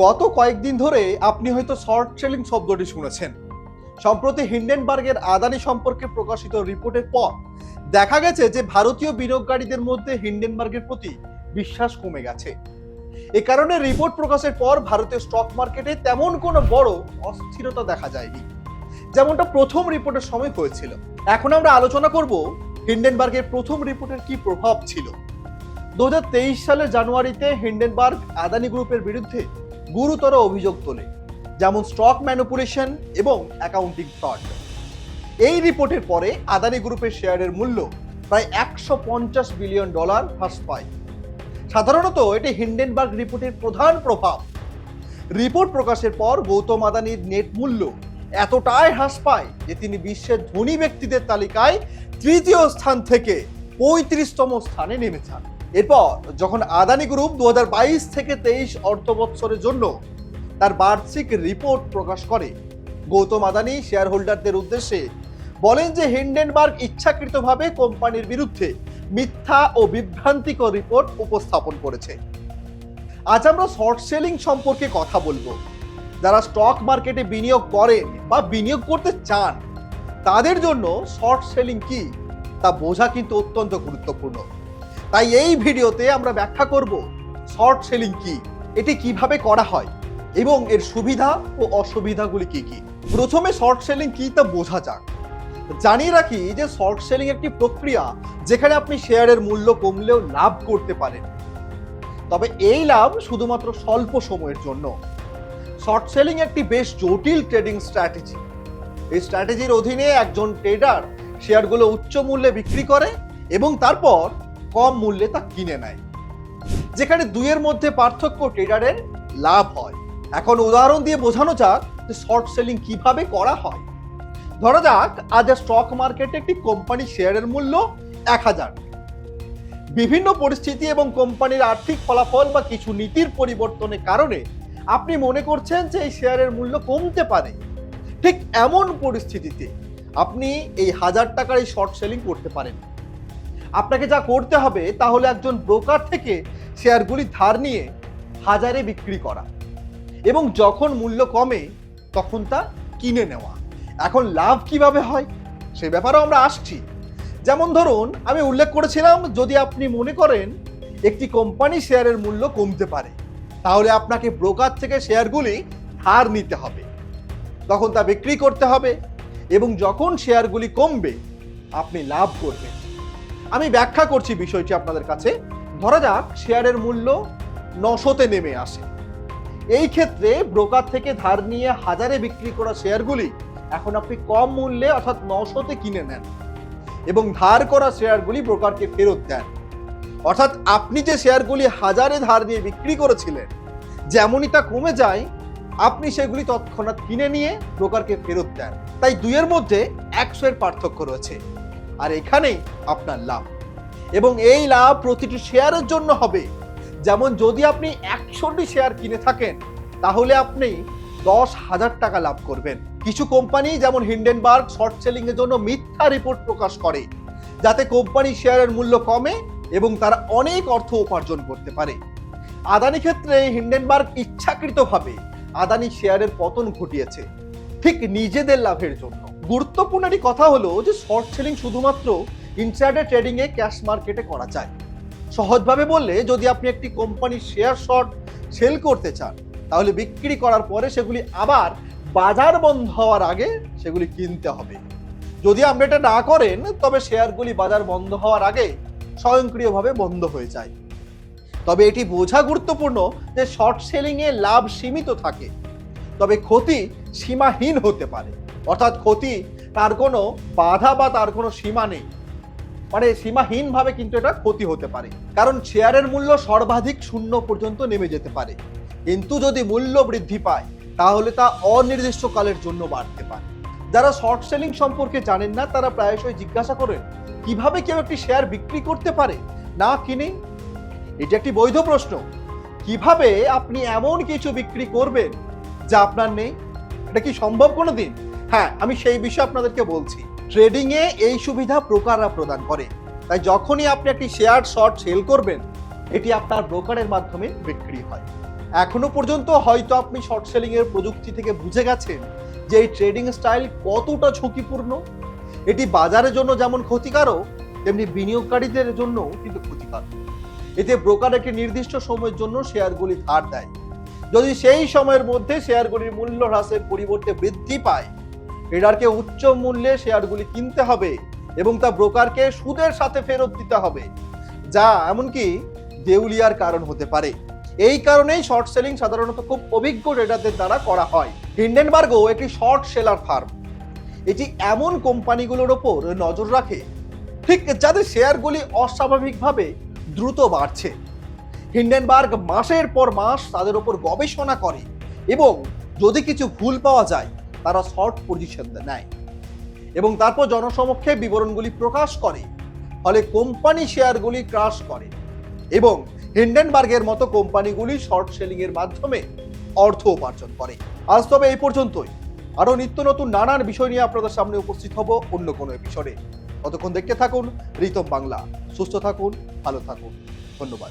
গত কয়েকদিন ধরে আপনি হয়তো শর্ট সেলিং শব্দটি শুনেছেন। সম্প্রতি হিন্ডেনবার্গের আদানি সম্পর্কে প্রকাশিত রিপোর্টের পর দেখা গেছে যে ভারতীয় বিনিয়োগকারীদের মধ্যে হিন্ডেনবার্গের প্রতি বিশ্বাস কমে গেছে। এ কারণে রিপোর্ট প্রকাশের পর ভারতীয় স্টক মার্কেটে তেমন কোনো বড় অস্থিরতা দেখা যায়নি। যেমনটা প্রথম রিপোর্টের সময় হয়েছিল। এখন আমরা আলোচনা করব হিন্ডেনবার্গের প্রথম রিপোর্টের কি প্রভাব ছিল। দু হাজার তেইশ সালের জানুয়ারিতে হিন্ডেনবার্গ আদানি গ্রুপের বিরুদ্ধে গুরুতর অভিযোগ তোলে, যেমন স্টক ম্যানুপুলেশন এবং অ্যাকাউন্টিং ফ্রড। এই রিপোর্টের পরে আদানি গ্রুপের শেয়ারের মূল্য প্রায় একশো পঞ্চাশ বিলিয়ন ডলার হ্রাস পায়। সাধারণত এটি হিন্ডেনবার্গ রিপোর্টের প্রধান প্রভাব। রিপোর্ট প্রকাশের পর গৌতম আদানির নেট মূল্য এতটাই হ্রাস পায় যে তিনি বিশ্বের ধনী ব্যক্তিদের তালিকায় তৃতীয় স্থান থেকে পঁয়ত্রিশতম স্থানে নেমে যান এরপর যখন আদানি গ্রুপ দু হাজার বাইশ থেকে তেইশ অর্থ বৎসরের জন্য তার বার্ষিক রিপোর্ট প্রকাশ করে, গৌতম আদানি শেয়ার হোল্ডারদের উদ্দেশ্যে বলেন যে হিন্ডেনবার্গ ইচ্ছাকৃতভাবে কোম্পানির বিরুদ্ধে মিথ্যা ও বিভ্রান্তিকর রিপোর্ট উপস্থাপন করেছে। আজ আমরা শর্ট সেলিং সম্পর্কে কথা বলব। যারা স্টক মার্কেটে বিনিয়োগ করেন বা বিনিয়োগ করতে চান, তাদের জন্য শর্ট সেলিং কি তা বোঝা কিন্তু অত্যন্ত গুরুত্বপূর্ণ। তাই এই ভিডিওতে আমরা ব্যাখ্যা করব শর্ট সেলিং কি, এটি কীভাবে করা হয়, এবং এর সুবিধা ও অসুবিধাগুলি কি কি। প্রথমে শর্ট সেলিং কি তা বোঝা যাক। জানিয়ে রাখি যে শর্ট সেলিং একটি প্রক্রিয়া যেখানে আপনি শেয়ারের মূল্য কমলেও লাভ করতে পারেন। তবে এই লাভ শুধুমাত্র স্বল্প সময়ের জন্য। শর্ট সেলিং একটি বেশ জটিল ট্রেডিং স্ট্র্যাটেজি। এই স্ট্র্যাটেজির অধীনে একজন ট্রেডার শেয়ারগুলো উচ্চ মূল্যে বিক্রি করে এবং তারপর কম মূল্যে তা কিনে নেয়। যেখানে দুইয়ের মধ্যে পার্থক্য ট্রেডারের লাভ হয়। এখন উদাহরণ দিয়ে বোঝানো যাক যে শর্ট সেলিং কীভাবে করা হয়। ধরা যাক, আজ স্টক মার্কেটে একটি কোম্পানি শেয়ারের মূল্য এক হাজার। বিভিন্ন পরিস্থিতি এবং কোম্পানির আর্থিক ফলাফল বা কিছু নীতির পরিবর্তনের কারণে আপনি মনে করছেন যে এই শেয়ারের মূল্য কমতে পারে। ঠিক এমন পরিস্থিতিতে আপনি এই হাজার টাকার এই শর্ট সেলিং করতে পারেন। আপনাকে যা করতে হবে তাহলে একজন ব্রোকার থেকে শেয়ারগুলি ধার নিয়ে হাজারে বিক্রি করা। এবং যখন মূল্য কমে, তখন তা কিনে নেওয়া। এখন লাভ কীভাবে হয়? সে ব্যাপারেও আমরা আসছি। যেমন ধরুন, আমি উল্লেখ করেছিলাম, যদি আপনি মনে করেন একটি কোম্পানি শেয়ারের মূল্য কমতে পারে, তাহলে আপনাকে ব্রোকার থেকে শেয়ারগুলি ধার নিতে হবে। তখন তা বিক্রি করতে হবে এবং যখন শেয়ারগুলি কমবে, আপনি লাভ করবেন। আমি ব্যাখ্যা করছি বিষয়টি আপনাদের কাছে। ধরা যাক, শেয়ারের মূল্য নশোতে নেমে আসে। এই ক্ষেত্রে ব্রোকার থেকে ধার নিয়ে হাজারে বিক্রি করা শেয়ারগুলি এখন আপনি কম মূল্যে অর্থাৎ নশোতে কিনে নেন এবং ধার করা শেয়ারগুলি ব্রোকারকে ফেরত দেন। অর্থাৎ আপনি যে শেয়ারগুলি হাজারে ধার দিয়ে বিক্রি করেছিলেন, যেমনই তা কমে যায়, আপনি সেগুলি তৎক্ষণাৎ কিনে নিয়ে ব্রোকারকে ফেরত দেন। তাই দুইয়ের মধ্যে একশো এর পার্থক্য রয়েছে। আর এখানেই আপনার লাভ। এবং এই লাভ প্রতিটি শেয়ারের জন্য হবে। যেমন যদি আপনি একশোটি শেয়ার কিনে থাকেন, তাহলে আপনি দশ হাজার টাকা লাভ করবেন। কিছু কোম্পানি যেমন হিন্ডেনবার্গ শর্ট সেলিং এর জন্য মিথ্যা রিপোর্ট প্রকাশ করে, যাতে কোম্পানি শেয়ারের মূল্য কমে এবং তারা অনেক অর্থ উপার্জন করতে পারে। আদানি ক্ষেত্রে হিন্ডেনবার্গ ইচ্ছাকৃতভাবে আদানি শেয়ারের পতন ঘটিয়েছে। ঠিক নিজেদের লাভের জন্য। গুরুত্বপূর্ণ একটি কথা হলো যে শর্ট সেলিং শুধুমাত্র ইনসাইডার ট্রেডিং এ ক্যাশ মার্কেটে করা যায়। সহজভাবে বললে যদি আপনি একটি কোম্পানির শেয়ার শর্ট সেল করতে চান, তাহলে বিক্রি করার পরে সেগুলি আবার বাজার বন্ধ হওয়ার আগে সেগুলি কিনতে হবে। যদি আপনি এটা না করেন, তবে শেয়ারগুলি বাজার বন্ধ হওয়ার আগে স্বয়ংক্রিয়ভাবে বন্ধ হয়ে যায়। তবে এটি বোঝা গুরুত্বপূর্ণ যে শর্ট সেলিং এ লাভ সীমিত থাকে, তবে ক্ষতি সীমাহীন হতে পারে। অর্থাৎ ক্ষতি, তার কোনো বাধা বা তার কোনো সীমা নেই। মানে সীমাহীনভাবে কিন্তু এটা ক্ষতি হতে পারে। কারণ শেয়ারের মূল্য সর্বাধিক শূন্য পর্যন্ত নেমে যেতে পারে। কিন্তু যদি মূল্য বৃদ্ধি পায়, তাহলে তা অনির্দিষ্টকালের জন্য বাড়তে পারে। যারা শর্ট সেলিং সম্পর্কে জানেন না, তারা প্রায়শই জিজ্ঞাসা করেন, কীভাবে কেউ একটি শেয়ার বিক্রি করতে পারে? না কিনে? এটি একটি বৈধ প্রশ্ন। কীভাবে আপনি এমন কিছু বিক্রি করবেন যা আপনার নেই? এটা কি সম্ভব কোনো দিন হ্যাঁ আমি সেই বিষয়ে আপনাদেরকে বলছি। ট্রেডিং এ এই সুবিধা ব্রোকাররা প্রদান করে। তাই যখনই আপনি একটি শেয়ার শর্ট সেল করবেন, এটি আপনার ব্রোকারের মাধ্যমে বিক্রি হয়। এখনও পর্যন্ত হয়তো আপনি শর্ট সেলিং এর প্রযুক্তি থেকে বুঝে গেছেন যে এই ট্রেডিং স্টাইল কতটা ঝুঁকিপূর্ণ। এটি বাজারের জন্য যেমন ক্ষতিকারক, তেমনি বিনিয়োগকারীদের জন্য কিন্তু ক্ষতিকারক এতে ব্রোকার একটি নির্দিষ্ট সময়ের জন্য শেয়ারগুলি ধার দেয়। যদি সেই সময়ের মধ্যে শেয়ারগুলির মূল্য হ্রাসের পরিবর্তে বৃদ্ধি পায় ট্রেডারকে উচ্চ মূল্যে শেয়ারগুলি কিনতে হবে এবং তা ব্রোকারকে সুদের সাথে ফেরত দিতে হবে। যা এমনকি দেউলিয়ার কারণ হতে পারে। এই কারণেই শর্ট সেলিং সাধারণত খুব অভিজ্ঞ ট্রেডারদের দ্বারা করা হয়। হিন্ডেনবার্গও একটি শর্ট সেলার ফার্ম। এটি এমন কোম্পানিগুলোর ওপর নজর রাখে, ঠিক যাদের শেয়ারগুলি অস্বাভাবিকভাবে দ্রুত বাড়ছে। হিন্ডেনবার্গ মাসের পর মাস তাদের ওপর গবেষণা করে এবং যদি কিছু ভুল পাওয়া যায় তারা শর্ট পজিশন নেয়। এবং তারপর জনসমক্ষে বিবরণগুলি প্রকাশ করে। ফলে কোম্পানি শেয়ারগুলি ক্রাশ করে। এবং হিন্ডেনবার্গের মতো কোম্পানিগুলি শর্ট সেলিং এর মাধ্যমে অর্থ উপার্জন করে। আজ তবে এই পর্যন্তই। আরও নিত্য নতুন নানান বিষয় নিয়ে আপনাদের সামনে উপস্থিত হব অন্য কোনো এপিসোডে। ততক্ষণ দেখতে থাকুন, রিতম বাংলা। সুস্থ থাকুন, ভালো থাকুন। ধন্যবাদ।